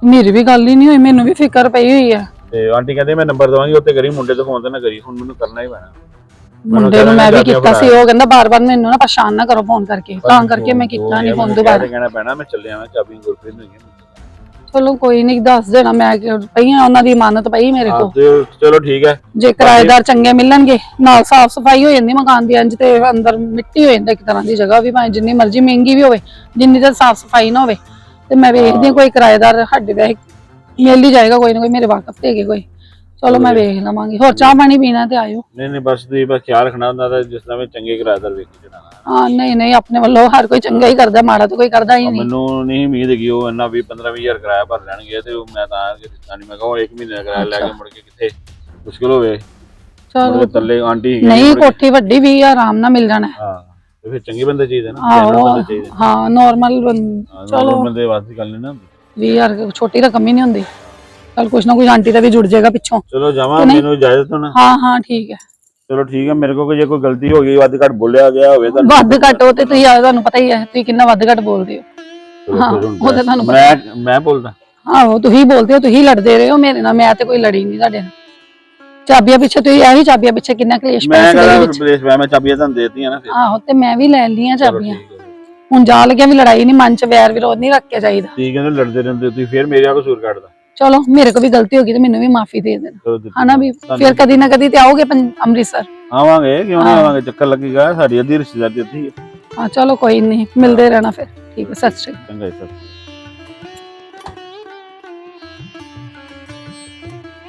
ਮੇਰੀ ਵੀ ਗੱਲ ਹੀ ਨਹੀਂ ਹੋਈ ਮੈਨੂੰ ਵੀ ਫਿਕਰ ਪਈ ਹੋਈ ਹੈ। ਤੇ ਆਂਟੀ ਕਹਿੰਦੇ ਮੈਂ ਨੰਬਰ ਦਵਾਂਗੀ ਉੱਤੇ ਕਰੀ ਮੁੰਡੇ ਤੋਂ ਫੋਨ ਤੇ ਨਾ ਕਰੀ ਹੁਣ ਮੈਨੂੰ ਕਰਨਾ ਹੀ ਪੈਣਾ। ਮੁੰਡੇ ਨੂੰ ਮੈਂ ਵੀ ਚਾਬੀਆਂ ਕੀਤਾ ਸੀ ਉਹ ਕਹਿੰਦਾ ਬਾਰ-ਬਾਰ ਮੈਨੂੰ ਨਾ ਪਰੇਸ਼ਾਨ ਨਾ ਕਰੋ ਫੋਨ ਕਰਕੇ ਤਾਂ ਕਰਕੇ ਮੈਂ ਕੀਤਾ ਨਹੀਂ ਫੋਨ ਦੁਬਾਰਾ। ਕਹਿਣਾ ਪੈਣਾ ਮੈਂ ਚੱਲਿਆ ਮੈਂ ਚਾਬੀ ਗੁਰਪ੍ਰੀਤ ਨੂੰ ਚਲੋ ਕੋਈ ਨਹੀਂ ਦੱਸ ਦੇਣਾ ਮੈਂ ਕਿ- ਪਈ ਆ ਉਹਨਾਂ ਦੀ ਇਮਾਨਤ ਪਈ ਮੇਰੇ ਹਾਂ ਕੋਲ। ਤੇ ਚਲੋ ਠੀਕ ਹੈ। ਜੇ ਕਿਰਾਏਦਾਰ ਚੰਗੇ ਮਿਲਣਗੇ ਨਾਲ ਸਾਫ਼ ਸਫ਼ਾਈ ਹੋ ਜਾਂਦੀ ਮਕਾਨ ਦੀ ਇੰਜ ਤੇ ਅੰਦਰ ਮਿੱਟੀ ਹੋ ਜਾਂਦਾ ਇੱਕ ਤਰ੍ਹਾਂ ਦੀ ਜਗ੍ਹਾ ਵੀ ਭਾਵੇਂ ਜਿੰਨੀ ਮਰਜ਼ੀ ਮਹਿੰਗੀ ਵੀ ਹੋਵੇ ਜਿੰਨੀ ਤਾਂ ਸਾਫ਼ ਸਫ਼ਾਈ ਨਾ ਹੋਵੇ। ਤੇ ਮੈਂ ਵੇਖਦੀ ਹਾਂ ਕੋਈ ਕਿਰਾਏਦਾਰ ਸਾਡੇ ਵੈਸੇ ਮਿਲ ਹੀ ਜਾਏਗਾ ਕੋਈ ਨਾ ਕੋਈ ਮੇਰੇ ਵਾਕਫ ਤੇ ਹੈਗੇ ਕੋਈ। ਚਲੋ ਮੈਂ ਵੇਖ ਲਵਾਂਗੀ। ਹੋਰ ਚਾਹ ਪਾਣੀ ਪੀਣਾ ਤੇ ਆਇਓ। ਨਹੀਂ ਨਹੀਂ ਬਸ ਤੁਸੀਂ ਬਸ ਖਿਆਲ ਰੱਖਣਾ ਹੁੰਦਾ ਤਾਂ ਜਿਸ ਤਰ੍ਹਾਂ ਵੀ ਚੰਗੇ ਕਿਰਾਏਦਾਰ ਵੇਖੀ ਚੜਾਣਾ ਹਾਂ ਨਹੀਂ ਨਹੀਂ ਆਪਣੇ ਵੱਲੋਂ ਹਰ ਕੋਈ ਚੰਗਾ ਹੀ ਕਰਦਾ ਮਾੜਾ ਤਾਂ ਕੋਈ ਕਰਦਾ ਹੀ ਨਹੀਂ। ਮੈਨੂੰ ਨਹੀਂ ਉਮੀਦ ਹੈਗੀ ਉਹ ਇੰਨਾ 20 15 20000 ਕਿਰਾਇਆ ਭਰ ਲੈਣਗੇ ਤੇ ਉਹ ਮੈਂ ਤਾਂ ਕਿ ਦਿੱਤਾ ਨਹੀਂ। ਮੈਂ ਕਿਹਾ ਉਹ ਇੱਕ ਮਹੀਨੇ ਦਾ ਕਿਰਾਇਆ ਲੈ ਕੇ ਮੁੜ ਕੇ ਕਿੱਥੇ? ਮੁਸ਼ਕਿਲ ਹੋਵੇ। ਚਲੋ ਕੇ ਥੱਲੇ ਆਂਟੀ ਹੈਗੀ ਨਹੀਂ ਕੋਠੀ ਵੱਡੀ ਵੀ ਆ, ਆਰਾਮ ਨਾਲ ਮਿਲ ਜਾਣਾ। ਹੈ। ਹਾਂ ਤੇ ਫਿਰ ਚੰਗੇ ਬੰਦੇ ਚਾਹੀਦੇ ਨਾ ਆਹੋ ਬੰਦੇ ਚਾਹੀਦੇ। ਹਾਂ ਨਾਰਮਲ ਚਲੋ। ਬੰਦੇ ਵਾਸਤੇ ਗੱਲ ਨਹੀਂ ਨਾ ਹੁੰਦੀ। 20000 ਛੋਟੀ ਰਕਮ ਹੀ ਨਹੀਂ ਹੁੰਦੀ। ਚਲ ਕੁਛ ਨਾ ਕੁਛ ਆਂਟੀ ਦਾ ਵੀ ਜੁੜ ਜਾਏਗਾ ਪਿੱਛੋਂ। ਚਲੋ ਜਾਵਾਂ ਕਿ ਨਹੀਂ? ਮੈਨੂੰ ਇਜਾਜ਼ਤ ਹੋਣਾ ਹਾਂ ਹਾਂ ਠੀਕ ਹੈ। ਚਲੋ ਠੀਕ ਹੈ ਮੇਰੇ ਕੋਲ ਕੋਈ ਜੇ ਕੋਈ ਗਲਤੀ ਹੋ ਗਈ ਵੱਧ ਘੱਟ ਬੋਲਿਆ ਗਿਆ ਹੋਵੇ ਤਾਂ ਵੱਧ ਘੱਟ ਉਹ ਤੇ ਤੁਸੀਂ ਆ ਤੁਹਾਨੂੰ ਪਤਾ ਹੀ ਹੈ ਤੁਸੀਂ ਕਿੰਨਾ ਵੱਧ ਘੱਟ ਬੋਲਦੇ ਹੋ। ਚਲੋ ਹਾਂ, ਫਿਰ ਹੁਣ ਉਹ ਤਾਂ ਤੁਹਾਨੂੰ ਮੈਂ ਮੈਂ ਬੋਲਦਾ। ਆਹੋ ਤੁਸੀਂ ਬੋਲਦੇ ਹੋ ਤੁਸੀਂ ਲੜਦੇ ਰਹੇ ਹੋ ਮੇਰੇ ਨਾਲ ਮੈਂ ਤੇ ਕੋਈ ਲੜੀ ਨਹੀਂ ਤੁਹਾਡੇ ਨਾਲ। ਚਾਬੀਆਂ ਪਿੱਛੇ ਤੁਸੀਂ ਇਹੀ ਚਾਬੀਆਂ ਪਿੱਛੇ ਕਿੰਨਾ ਕਲੇਸ਼ ਮੈਂ ਪਿਆ ਸੀ ਕਹਿੰਦਾ ਵਿੱਚ। ਪਲੇਸ ਮੈਂ ਚਾਬੀਆਂ ਤੁਹਾਨੂੰ ਦੇਤੀਆਂ ਨਾ ਫਿਰ। ਆਹੋ ਤੇ ਮੈਂ ਵੀ ਲੈ ਲਈਆਂ ਚਲੋ ਚਾਬੀਆਂ। ਠੀਕ ਹੈ ਹੁਣ ਜਾ ਲੱਗਿਆ ਵੀ ਲੜਾਈ ਨਹੀਂ ਮਨ ਚ ਵੈਰ ਵਿਰੋਧ ਨਹੀਂ ਰੱਖ ਕੇ ਚਾਹੀਦਾ। ਠੀਕ ਕਹਿੰਦੇ ਲੜਦੇ ਰਹਿੰਦੇ ਤੁਸੀਂ ਫਿਰ ਮੇਰੇ ਆ ਕਸੂਰ ਕੱਢਦਾ। ਚਲੋ ਮੇਰੇ ਕੋ ਵੀ ਗਲਤੀ ਹੋ ਗਈ ਤੇ ਮੈਨੂੰ ਵੀ ਮਾਫੀ ਦੇ ਦੇਣਾ। ਚਲੋ ਦਿੱਤੀ ਹਨਾ ਵੀ ਫਿਰ ਕਦੀ ਨਾ ਕਦੀ ਤੇ ਆਓਗੇ ਪੰ- ਅੰਮ੍ਰਿਤਸਰ? ਆਵਾਂਗੇ ਕਿਉਂ ਨਹੀਂ। ਆਵਾਂਗੇ? ਚੱਕਰ ਲੱਗੇਗਾ ਸਾਡੀ ਅੱਧੀ ਰਿਸ਼ਤੇਦਾਰੀ ਉੱਥੇ ਹੈ। ਹਾਂ ਚਲੋ ਕੋਈ ਨਹੀਂ ਮਿਲਦੇ ਰਹਿਣਾ ਫਿਰ। ਠੀਕ ਹੈ ਸਤਿ ਸ਼੍ਰੀ ਅਕਾਲ। ਚੰਗਾ ਜੀ ਸਰ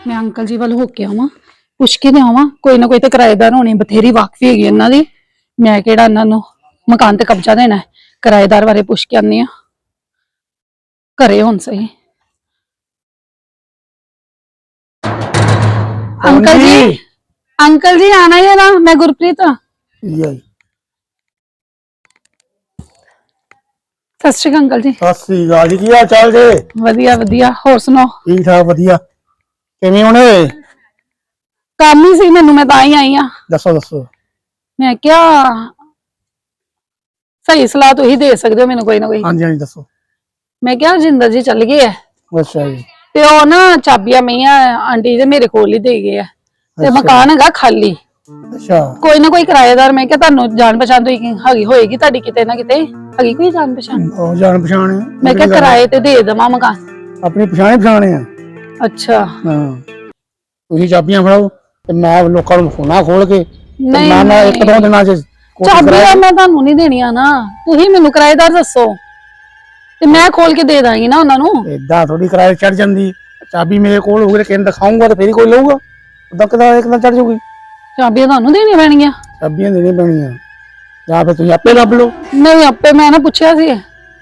ਮੈਂ ਅੰਕਲ ਜੀ ਵੱਲ ਹੋ ਕੇ ਆਵਾਂ ਪੁੱਛ ਕੇ ਤੇ ਆਵਾਂ। ਕੋਈ ਨਾ ਕੋਈ ਤੇ ਕਿਰਾਏਦਾਰ ਹੋਣੀ ਬਥੇਰੀ ਵਾਕਫੀ ਹੈਗੀ ਇਹਨਾਂ ਦੀ। ਮੈਂ ਕਿਹੜਾ ਇਹਨਾਂ ਨੂੰ ਮਕਾਨ ਤੇ ਕਬਜ਼ਾ ਦੇਣਾ ਹੈ? ਕਿਰਾਏਦਾਰ ਬਾਰੇ ਪੁੱਛ ਕੇ ਆਨੀ ਆ ਘਰੇ ਹੁਣ ਸਹੀ। ਅੰਕਲ ਜੀ? ਅੰਕਲ ਜੀ ਆਣਾ ਹੀ ਨਾ? ਮੈਂ ਗੁਰਪ੍ਰੀਤ ਹਾਂ। ਯਾਈ ਸਤਿ ਸ਼੍ਰੀ ਅਕਾਲ ਅੰਕਲ ਜੀ। ਸਤਿ ਸ੍ਰੀ ਅਕਾਲ ਜੀ ਕੀ ਹਾਲ ਚਾਲ ਜੇ? ਵਧੀਆ ਵਧੀਆ। ਹੋਰ ਸੁਣਾਓ? ਠੀਕ ਠਾਕ ਵਧੀਆ। ਕਿਵੇਂ ਹੋਣੇ? ਕੰਮ ਹੀ ਸੀ ਮੈਨੂੰ ਮੈਂ ਤਾਂ ਹੀ ਆਈ ਆ ਦੱਸੋ ਦੱਸੋ। ਮੈਂ ਕਿਹਾ ਸਹੀ ਸਲਾਹ ਤੁਸੀਂ ਦੇ ਸਕਦੇ ਹੋ ਮੈਨੂੰ ਕੋਈ ਨਾ ਕੋਈ। ਹਾਂਜੀ ਹਾਂਜੀ ਦੱਸੋ। ਮੈਂ ਕਿਹਾ ਜਿੰਦਰ ਜੀ ਚੱਲ ਗਏ ਆ ਅੱਛਾ ਜੀ। ਤੇ ਉਹ ਨਾ ਚਾਬੀਆਂ ਮਈਆਂ ਆਂਟੀ ਦੇ ਮੇਰੇ ਕੋਲ ਹੀ ਦੇ ਗਏ ਆ। ਤੇ। ਮਕਾਨ ਹੈਗਾ ਖਾਲੀ। ਅੱਛਾ। ਕੋਈ ਨਾ ਕੋਈ ਕਿਰਾਏਦਾਰ ਮੈਂ ਕਿਹਾ ਤੁਹਾਨੂੰ ਜਾਣ ਪਛਾਣ ਤੋਂ ਹੈਗੀ ਹੋਏਗੀ ਤੁਹਾਡੀ ਕਿਤੇ ਨਾ ਕਿਤੇ? ਹੈਗੀ ਕੋਈ ਜਾਣ ਪਛਾਣ ਉਹ ਜਾਣ ਪਛਾਣ ਹੈ। ਮੈਂ ਕਿਹਾ ਕਿਰਾਏ ਤੇ ਦੇ ਦੇਵਾਂ ਮਕਾਨ। ਆਪਣੀ ਪਛਾਣੇ ਪਛਾਣੇ ਆ ਅੱਛਾ। ਹਾਂ। ਤੁਸੀਂ ਚਾਬੀਆਂ ਫੜਾਓ ਤੇ ਮੈਂ ਲੋਕਾਂ ਨੂੰ ਫੋਨਾ ਖੋਲ ਕੇ ਮੈਂ ਨਾ ਇੱਕ ਦੋ ਦਿਨਾਂ ਚ ਚਾਬੀਆਂ ਮੈਂ ਤੁਹਾਨੂੰ ਨਹੀਂ ਦੇਣੀਆਂ ਨਾ। ਤੁਸੀਂ ਮੈਨੂੰ ਕਿਰਾਏਦਾਰ ਦੱਸੋ। ਤੇ ਮੈਂ ਖੋਲ ਕੇ ਦੇ ਦਾਂਗੀ ਨਾ ਉਹਨਾਂ ਨੂੰ। ਏਦਾਂ ਥੋੜੀ ਕਿਰਾਏ ਚੜ ਜਾਂਦੀ। ਚਾਬੀ ਮੇਰੇ ਕੋਲ ਹੋਊਗੀ ਤੇ ਕਿਹਨੂੰ ਦਿਖਾਉਂਗਾ ਤੇ ਫੇਰ ਹੀ ਕੋਈ ਲਊਗਾ। ਉਦਾਂ ਕਿਦਾਂ ਇੱਕ ਚੜ ਜਾਊਗੀ? ਚਾਬੀਆਂ ਤੁਹਾਨੂੰ ਦੇਣੀਆਂ ਪੈਣਗੀਆਂ? ਚਾਬੀਆਂ ਦੇਣੀਆਂ ਪੈਣੀਆਂ। ਜਾਂ ਫਿਰ ਤੁਸੀਂ ਆਪੇ ਲੱਭ ਲਓ। ਨਹੀਂ ਆਪੇ ਮੈਂ ਨਾ ਪੁੱਛਿਆ ਸੀ।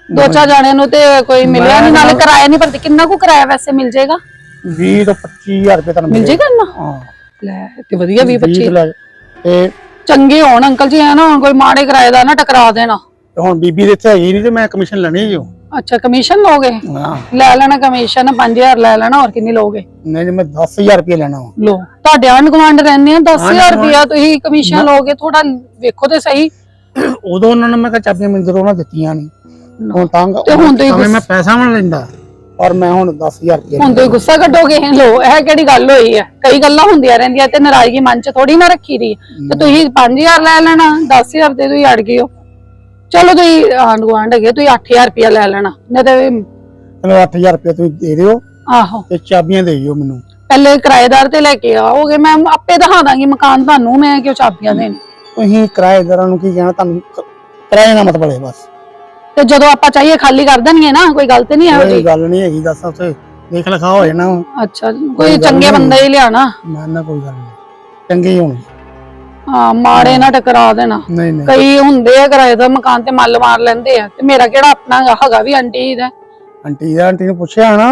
ਦੋ ਚਾਰ ਜਾਣਿਆਂ ਨੂੰ ਤੇ ਕੋਈ ਮਿਲਿਆ ਨਹੀਂ ਨਾਲੇ ਕਿਰਾਇਆ ਨਹੀਂ ਭਰਦੇ। ਕਿੰਨਾ ਕੁ ਕਿਰਾਇਆ ਵੈਸੇ ਮਿਲ ਜਾਏਗਾ? 20 ਤੋਂ 25000 ਰੁਪਏ ਤੁਹਾਨੂੰ ਮਿਲ। ਜਾਏਗਾ ਨਾ ਹਾਂ। ਲੈ ਤੇ ਵਧੀਆ 20 ਵੀਹ 25 ਲੈ ਤੇ ਚੰਗੇ ਹੋਣ ਅੰਕਲ ਜੀ ਐ ਨਾ ਕੋਈ ਮਾੜੇ ਕਿਰਾਏਦਾਰ ਨਾ ਟਕਰਾ ਦੇਣਾ। ਹੁਣ ਬੀਬੀ ਦੇ ਇੱਥੇ ਹੈਗੀ ਨਹੀਂ ਤੇ ਮੈਂ ਕਮਿਸ਼ਨ ਲੈਣੀ ਜੋ ਅੱਛਾ ਕਮਿਸ਼ਨ ਲੋਗੇ ਹਾਂ। ਲੈ ਲੈਣਾ ਕਮਿਸ਼ਨ 5000 ਲੈ ਲੈਣਾ ਹੋਰ ਕਿੰਨੀ ਲੋਗੇ ਨਹੀਂ ਜੇ ਮੈਂ 10000 ਰੁਪਏ ਲੈਣਾ ਵਾ। ਲੋ ਤੁਹਾਡੇ ਆਂਢ ਗੁਆਂਢ ਰਹਿੰਦੇ ਆ 10000 ਆਂਢ ਰੁਪਇਆ ਤੁਸੀਂ ਕਮਿਸ਼ਨ ਲੋਗੇ ਥੋੜਾ ਵੇਖੋ ਤੇ ਸਹੀ। ਉਦੋਂ ਉਹਨਾਂ ਨੇ ਮੈਂ ਕਿਹਾ ਚਾਬੀਆਂ ਮੈਨੂੰ ਜਦੋਂ ਉਹਨਾਂ ਦਿੱਤੀਆਂ ਨਹੀਂ ਹੁਣ ਤਾਂ ਤੇ ਹੁਣ ਤੁਸੀਂ ਭਾਵੇਂ ਮੈਂ ਪੈਸਾ ਵੀ ਲੈਂਦਾ। ਪਰ ਮੈਂ ਹੁਣ 10000 ਰੁਪਏ ਹੁਣ ਤੁਸੀਂ ਗੁੱਸਾ ਕੱਢੋਗੇ? ਲੋ ਇਹ ਕਿਹੜੀ ਗੱਲ ਹੋਈ ਹੈ ਕਈ ਗੱਲਾਂ ਹੁੰਦੀਆਂ ਰਹਿੰਦੀਆਂ ਤੇ ਨਾਰਾਜ਼ਗੀ ਮਨ 'ਚ ਥੋੜੀ ਨਾ ਰੱਖੀ ਦੀ ਤੇ ਤੁਸੀਂ 5000 ਲੈ ਲੈਣਾ 10000 ਤੇ ਤੁਸੀਂ ਅੜ ਗਏ ਹੋ। ਚਲੋ ਤੁਸੀਂ ਆਂਢ ਗੁਆਂਢ ਹੈਗੇ ਤੁਸੀਂ 8000 ਰੁਪਇਆ ਲੈ ਲੈਣਾ ਨਹੀਂ ਤੇ ਚਲੋ 8000 ਰੁਪਏ ਤੁਸੀਂ ਦੇ ਦਿਓ ਆਹੋ। ਤੇ ਚਾਬੀਆਂ ਦੇ ਦਿਓ ਮੈਨੂੰ। ਪਹਿਲੇ ਕਿਰਾਏਦਾਰ ਤੇ ਲੈ ਕੇ ਆਓਗੇ ਮੈਂ ਆਪੇ ਦਿਖਾ ਦਾਂਗੀ ਮਕਾਨ ਤੁਹਾਨੂੰ ਮੈਂ ਕਿਉਂ ਚਾਬੀਆਂ ਦੇਣੀ। ਤੁਸੀਂ ਕਿਰਾਏਦਾਰਾਂ ਨੂੰ ਕੀ ਕਹਿਣਾ ਤੁਹਾਨੂੰ ਕ- ਕਿਰਾਏ ਨਾ ਮਤ ਬੜੇ ਬਸ। ਤੇ ਜਦੋਂ ਆਪਾਂ ਚਾਹੀਏ ਖਾਲੀ ਕਰ ਦੇਣਗੇ ਨਾ ਕੋਈ ਗੱਲ ਤੇ ਨਹੀਂ ਇਹੋ ਕੋਈ ਜਿਹੀ? ਗੱਲ ਨਹੀਂ ਹੈਗੀ ਦੱਸ ਉੱਥੇ ਦੇਖ ਲਿਖਾ ਹੋ ਜਾਣਾ ਵਾ। ਅੱਛਾ ਜੀ, ਕੋਈ ਚੰਗੇ ਬੰਦੇ ਹੀ ਲਿਆਣਾ। ਮੈਂ ਨਾ ਕੋਈ ਗੱਲ ਨਹੀਂ। ਚੰਗੇ ਹੀ ਹੋਣਗੇ। ਹਾਂ ਮਾੜੇ ਨਾ ਟਕਰਾ ਦੇਣਾ। ਨਹੀਂ ਨਹੀਂ। ਕਈ ਹੁੰਦੇ ਆ ਕਿਰਾਏਦਾਰ ਮਕਾਨ ਤੇ ਮੱਲ ਮਾਰ ਲੈਂਦੇ ਆ। ਤੇ ਮੇਰਾ ਕਿਹੜਾ ਆਪਣਾ ਹੈਗਾ ਹੈਗਾ ਵੀ ਆਂਟੀ ਦਾ। ਆਂਟੀ ਦਾ ਆਂਟੀ ਨੂੰ ਪੁੱਛਿਆ ਨਾ?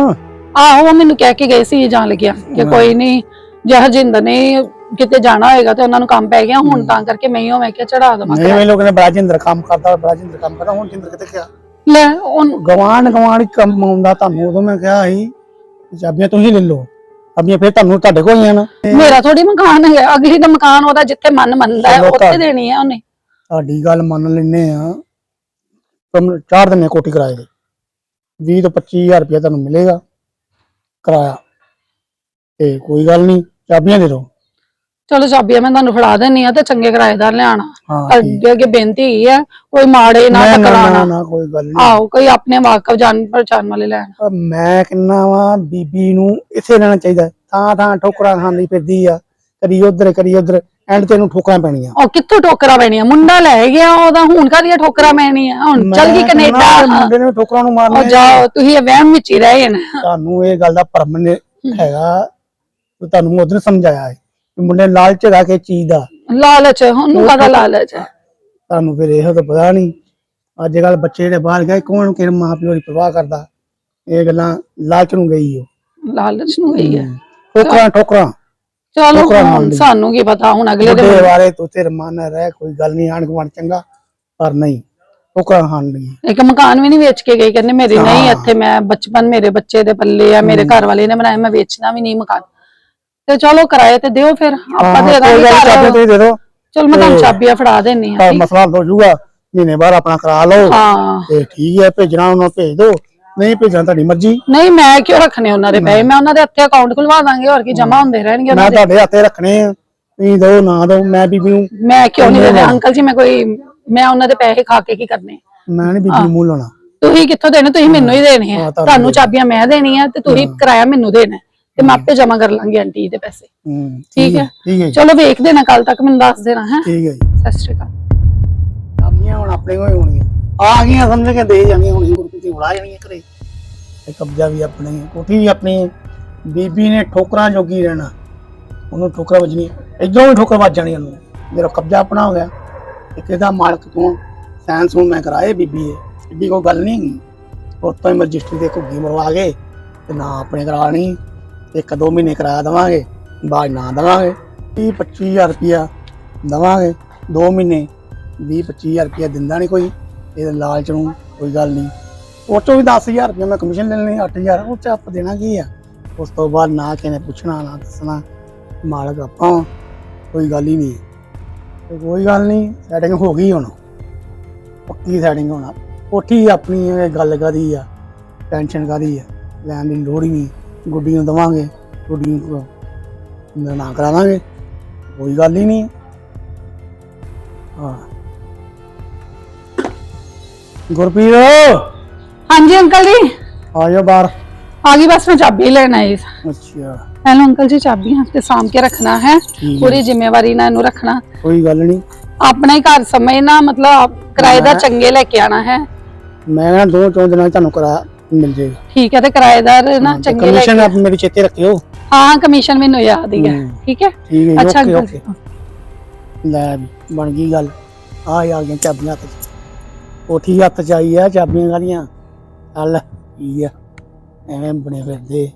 ਆਹੋ ਉਹ ਮੈਨੂੰ ਕਹਿ ਕੇ ਗਏ ਸੀ ਜਾਣ ਲੱਗਿਆ ਕਿ ਕੋਈ ਨਹੀਂ ਜੇ ਹਰਜਿੰਦਰ ਨੇ ਕਿਤੇ ਜਾਣਾ ਹੋਏਗਾ ਤੇ ਉਹਨਾਂ ਨੂੰ ਕੰਮ ਪੈ ਗਿਆ ਹੁਣ ਤਾਂ ਕਰਕੇ ਮੈਂ ਹੀ ਉਹ ਮੈਂ ਕਿਹਾ ਚੜਾ ਦਵਾਂ ਨਹੀਂ ਵੇ ਲੋਕਾਂ ਨੇ ਬੜਾ ਜਿੰਦਰ ਕੰਮ ਕਰਦਾ ਬੜਾ ਜਿੰਦਰ ਕੰਮ ਕਰਦਾ ਹੁਣ ਜਿੰਦਰ ਕਿਤੇ ਗਿਆ? ਲੈ ਉਹ ਗਵਾਂਢ ਗਵਾਂਢ ਹੀ ਕੰਮ ਆਉਂਦਾ ਤੁਹਾਨੂੰ ਉਦੋਂ ਮੈਂ ਕਿਹਾ ਸੀ ਚਾਬੀਆਂ ਤੁਸੀਂ ਲੈ ਲਓ। ਚਾਬੀਆਂ ਫਿਰ ਤੁਹਾਨੂੰ ਤੁਹਾਡੇ ਕੋਲ ਹੀ ਆ ਨਾ? ਮੇਰਾ ਥੋੜੀ ਮਕਾਨ ਹੈਗਾ। ਅਗਲੀ ਦਾ ਮਕਾਨ ਉਹਦਾ ਜਿੱਥੇ ਮਨ ਮੰਨਦਾ ਹੈ ਉੱਥੇ ਦੇਣੀ ਹੈ ਉਹਨੇ। ਤੁਹਾਡੀ ਗੱਲ ਮੰਨ ਲੈਨੇ ਆ। ਤੁਮ ਚਾਰ ਦਿਨ ਕੋਟੀ ਕਿਰਾਏ ਦੇ 20 ਤੋਂ 25000 ਰੁਪਏ ਤੁਹਾਨੂੰ ਮਿਲੇਗਾ। ਕਿਰਾਇਆ। ਤੇ ਕੋਈ ਗੱਲ ਨਹੀਂ ਚਾਬੀਆਂ ਦੇ ਦਿਓ। ਚਲੋ ਚਾਬੀਆਂ ਮੈਂ ਤੁਹਾਨੂੰ ਫੜਾ ਦੇਣੀ ਆ ਤੇ ਚੰਗੇ ਕਿਰਾਏਦਾਰ ਲਿਆਣਾ। ਹਾਂ ਠੀਕ। ਅੱਗੇ ਅੱਗੇ ਬੇਨਤੀ ਹੀ ਹੈ ਕੋਈ ਮਾੜੇ ਨਾ ਨਾ ਨਾ ਟਕਰਾਣਾ ਨਾ। ਕੋਈ ਗੱਲ ਨਹੀਂ ਆਓ ਕੋਈ ਆਪਣੇ ਵਾਕਫ ਜਾਣ ਪਛਾਣ ਵਾਲੇ ਲੈਣ। ਪਰ ਮੈਂ ਕਿੰਨਾ ਵਾ ਬੀਬੀ ਨੂੰ ਇੱਥੇ ਰਹਿਣਾ ਚਾਹੀਦਾ। ਥਾਂ ਥਾਂ ਠੋਕਰਾਂ ਖਾਂਦੀ ਫਿਰਦੀ ਆ। ਕਦੀ ਉਧਰ ਕਦੀ ਉਧਰ। ਐਂਡ ਤੈਨੂੰ ਠੋਕਰਾਂ ਪੈਣੀਆਂ। ਉਹ ਕਿੱਥੋਂ ਠੋਕਰਾਂ ਪੈਣੀਆਂ? ਮੁੰਡਾ ਲੈ ਗਿਆ ਉਹਦਾ ਹੁਣ ਕਾਹਦੀਆਂ ਠੋਕਰਾਂ ਪੈਣੀਆਂ? ਹੁਣ ਚੱਲ ਗਈ ਮੈਂ ਕਹਿੰਦਾ ਕੈਨੇਡਾ ਮੁੰਡੇ ਨੇ ਠੋਕਰਾਂ ਨੂੰ ਉਹ ਮਾਰਨਾ ਜਾਓ ਤੁਸੀਂ ਇਹ ਵਹਿਮ ਵਿੱਚ ਹੀ ਰਹੇ ਨੇ ਤੁਹਾਨੂੰ ਇਹ ਗੱਲ ਦਾ ਭਰਮ ਨੇ ਹੈਗਾ ਤੇ ਤੁਹਾਨੂੰ ਉਧਰ ਸਮਝਾਇਆ ਹੈ। ਮੁੰਡੇ ਨੂੰ ਲਾਲਚ ਹੈਗਾ ਕਿ ਚੀਜ਼ ਦਾ। ਲਾਲਚ ਉਹਨੂੰ ਕਾਹਦਾ ਲਾਲਚ ਹੈ? ਤੁਹਾਨੂੰ ਫਿਰ ਇਹੋ ਤਾਂ ਪਤਾ ਨਹੀਂ। ਅੱਜ ਕੱਲ ਬੱਚੇ ਜਿਹੜੇ ਬਾਹਰ ਗਏ ਕੌਣ ਕਿਹੜੇ ਮਾਂ ਪਿਓ ਦੀ ਪਰਵਾਹ ਕਰਦਾ? ਇਹ ਗੱਲਾਂ ਲਾਲਚ ਨੂੰ ਗਈ ਉਹ ਲਾਲਚ ਨੂੰ ਗਈ ਹੈ। ਠੋਕਰਾਂ ਠੋਕਰਾਂ। ਚਲੋ ਹੁਣ। ਸਾਨੂੰ ਕੀ ਪਤਾ ਹੁਣ ਅਗਲੇ ਦੇ ਬਾਰੇ ਤੂੰ ਤੇ ਰਮਾਨ ਰਹਿ ਕੋਈ ਗੱਲ ਨਹੀਂ ਆਣ ਗੁਆਂਢ ਚੰਗਾ ਪਰ ਨਹੀਂ ਠੋਕਰਾਂ ਖਾਣ ਲਈ ਇੱਕ ਮਕਾਨ ਵੀ ਨਹੀਂ ਵੇਚ ਕੇ ਗਈ ਕਹਿੰਦੇ ਮੇਰੀ ਨਹੀਂ ਇੱਥੇ ਮੈਂ ਬਚਪਨ ਮੇਰੇ ਬੱਚੇ ਦੇ ਪੱਲੇ ਆ ਮੇਰੇ ਘਰ ਵਾਲੇ ਨੇ ਬਣਾਇਆ ਮੈਂ ਵੇਚਣਾ ਵੀ ਨਹੀਂ ਮਕਾਨ। ਤੇ ਚਲੋ ਕਿਰਾਏ ਤੇ ਦਿਓ ਫਿਰ ਆਪਾਂ ਦੇ ਦਾਂਗੇ ਚਾਬੀ ਤੁਸੀਂ ਦੇ ਦਿਓ। ਚਲ ਮੈਂ ਤੁਹਾਨੂੰ ਚਾਬੀਆਂ ਫੜਾ ਦੇਣੀ ਆ ਮਸਲਾ ਹੋ ਜਾਊਗਾ ਮਹੀਨੇ ਬਾਅਦ ਆਪਣਾ ਕਰਾ ਲਓ। ਹਾਂ। ਤੇ ਠੀਕ ਹੈ ਭੇਜਣਾ ਉਹਨਾਂ ਭੇਜ ਦਿਓ। ਨਹੀਂ ਭੇਜਣਾ ਤੁਹਾਡੀ ਮਰਜ਼ੀ। ਨਹੀਂ ਮੈਂ ਕਿਉਂ ਰੱਖਣੇ ਉਹਨਾਂ ਦੇ ਪੈਸੇ? ਮੈਂ ਉਹਨਾਂ ਦੇ ਹੱਥੇ ਅਕਾਊਂਟ ਖੁਲਵਾ ਦਾਂਗੇ ਹੋਰ ਕੀ ਜਮਾ ਹੁੰਦੇ ਰਹਿਣਗੇ ਉਹਨਾਂ ਮੈਂ ਦੇ। ਤੁਹਾਡੇ ਹੱਥੇ ਰੱਖਣੇ ਆ। ਤੁਸੀਂ ਦਿਓ ਨਾ ਦਿਓ ਮੈਂ ਬੀਬੀ ਨੂੰ ਮੈਂ ਕਿਉਂ ਨਹੀਂ ਦੇਣੇ ਅੰਕਲ ਜੀ ਮੈਂ ਕੋਈ ਮੈਂ ਉਹਨਾਂ ਦੇ ਪੈਸੇ ਖਾ ਕੇ ਕੀ ਕਰਨੇ? ਮੈਂ ਨਹੀਂ ਬੀਬੀ ਨੂੰ ਮੂੰਹ ਲਾਉਣਾ। ਤੁਸੀਂ ਕਿੱਥੋਂ ਦੇਣੇ? ਤੁਸੀਂ ਮੈਨੂੰ ਹੀ ਦੇਣੇ ਆ। ਤੁਹਾਨੂੰ ਚਾਬੀਆਂ ਮੈਂ ਦੇਣੀਆਂ ਤੇ ਤੁਸੀਂ ਕਿਰਾਇਆ ਮੈਨੂੰ ਦੇਣਾ। ਤੇ ਮੈਂ ਆਪੇ ਜਮਾ ਕਰ ਲਾਂਗੀ ਆਂਟੀ ਦੇ ਪੈਸੇ। ਹੂੰ ਠੀਕ ਹੈ? ਠੀਕ ਹੈ ਜੀ, ਚਲੋ ਵੇਖ ਦੇਣਾ ਕੱਲ ਤੱਕ ਮੈਨੂੰ ਦੱਸ ਦੇਣਾ ਹੈ? ਠੀਕ ਹੈ ਜੀ। ਸਤਿ ਸ਼੍ਰੀ ਅਕਾਲ। ਚਾਬੀਆਂ ਹੁਣ ਆਪਣੇ ਕੋਲ ਹੀ ਹੋਣੀਆਂ। ਆ ਗਈਆਂ ਸਮਝ ਕੇ ਦੇ ਜਾਣੀਆਂ ਹੁਣ ਗੁਰਪ੍ਰੀਤੀ ਉਡਾ ਜਾਣੀਆਂ ਘਰੇ। ਤੇ ਕਬਜ਼ਾ ਵੀ ਆਪਣੇ ਕੋਠੀ ਵੀ ਆਪਣੀ ਬੀਬੀ ਨੇ ਠੋਕਰਾਂ ਜੋਗੀ ਰਹਿਣਾ। ਉਹਨੂੰ ਠੋਕਰਾਂ ਵੱਜਣੀ ਇਧਰੋਂ ਵੀ ਠੋਕਰ ਵੱਜ ਜਾਣੀ ਉਹਨੂੰ। ਮੇਰਾ ਕਬਜ਼ਾ ਆਪਣਾ ਹੋ ਗਿਆ। ਇੱਕ ਇਹਦਾ ਮਾਲਕ ਤੋਂ ਸਾਇੰਸ ਹੁਣ ਮੈਂ ਕਰਾਏ ਬੀਬੀ ਇਹ ਇੱਡੀ ਕੋਈ ਗੱਲ ਨਹੀਂ ਹੈਗੀ। ਹੀ ਰਜਿਸਟਰੀ ਤੇ ਘੁੱਗੀ ਮਰਵਾ ਕੇ ਤੇ ਨਾ ਆਪਣੇ ਕਰਾਣੀ ਇੱਕ ਦੋ ਮਹੀਨੇ ਕਰਾ ਦੇਵਾਂਗੇ, ਬਾਅਦ ਨਾ ਦੇਵਾਂਗੇ। 30 25000 ਰੁਪਇਆ ਦੇਵਾਂਗੇ 2 ਮਹੀਨੇ 20 25000 ਰੁਪਇਆ ਦਿੰਦਾ ਨਹੀਂ ਕੋਈ, ਇਹਦੇ ਲਾਲਚ ਨੂੰ ਕੋਈ ਗੱਲ ਨਹੀਂ ਉਹ ਚੋਂ ਵੀ 10000 ਰੁਪਇਆ ਮੈਂ ਕਮਿਸ਼ਨ ਲੈ ਲੈਣੀ 8000 ਉਹ ਚ ਆਪ ਦੇਣਾ ਕੀ ਆ? ਉਸ ਤੋਂ ਬਾਅਦ ਨਾ ਕਿਸੇ ਨੇ ਪੁੱਛਣਾ, ਨਾ ਦੱਸਣਾ, ਮਾਲਕ ਆਪਾਂ ਕੋਈ ਗੱਲ ਹੀ ਨਹੀਂ ਕੋਈ ਗੱਲ ਨਹੀਂ ਸੈਟਿੰਗ ਹੋ ਗਈ ਹੁਣ। ਪੱਕੀ ਸੈਟਿੰਗ ਹੋਣਾ। ਕੋਠੀ ਆਪਣੀ ਗੱਲ ਕਾਦੀ ਆ? ਟੈਨਸ਼ਨ ਕਾਦੀ ਆ? ਲੈਣ ਦੀ ਲੋੜ ਹੀ ਨਹੀਂ ਗੁੱਡੀ ਨੂੰ ਦਵਾਂਗੇ ਗੁੱਡੀ ਨੂੰ ਨਾ- ਨਾ ਕਰਾਵਾਂਗੇ ਕੋਈ ਗੱਲ ਹੀ ਨਹੀਂ। ਹਾਂ। ਗੁਰਪੀਰ ਹਾਂਜੀ ਅੰਕਲ ਜੀ। ਆ ਜਾਓ ਬਾਹਰ। ਆ ਗਈ ਬਸ ਮੈਂ ਚਾਬੀ ਲੈਣ ਆਈ। ਸੀ ਅੱਛਾ। ਹੈਲੋ ਅੰਕਲ ਜੀ ਚਾਬੀਆਂ ਤੇ ਸਾਂਭ ਕੇ ਰੱਖਣਾ ਹੈ ਪੂਰੀ ਜ਼ਿੰਮੇਵਾਰੀ ਨਾਲ ਇਹਨੂੰ ਰੱਖਣਾ। ਕੋਈ ਗੱਲ ਨਹੀਂ। ਆਪਣਾ ਹੀ ਘਰ ਸਮਝਣਾ ਮਤਲਬ ਕਿਰਾਏਦਾਰ ਚੰਗੇ ਲੈ ਕੇ ਆਣਾ ਹੈ। ਮੈਂ ਨਾ ਦੋ ਚੌਂ ਦਿਨਾਂ 'ਚ ਤੁਹਾਨੂੰ ਕਰਾ ਮਿਲ ਜੇਗਾ ਠੀਕ ਹੈ ਤੇ ਕਿਰਾਏਦਾਰ ਨਾ ਚੰਗੇ ਲੈ ਕਮਿਸ਼ਨ ਆਪ ਮੇਰੀ ਚੇਤੇ ਰੱਖਿਓ। ਹਾਂ ਕਮਿਸ਼ਨ ਮੈਨੂੰ ਯਾਦ ਹੀ ਹੈ। ਹਮ। ਠੀਕ ਹੈ? ਠੀਕ ਹੈ ਅੱਛਾ ਓਕੇ ਅੰਕਲ ਓਕੇ। ਜੀ ਲੈ ਵੀ ਬਣ ਗਈ ਗੱਲ। ਆ ਆ ਗਈਆਂ ਚਾਬੀਆਂ ਹੱਥ 'ਚ। ਕੋਠੀ ਹੱਥ 'ਚ ਆਈ ਆ ਚਾਬੀਆਂ ਕਾਹਦੀਆਂ ਚੱਲ ਕੀ ਆ। ਐਵੇਂ ਬਣੇ ਫਿਰਦੇ।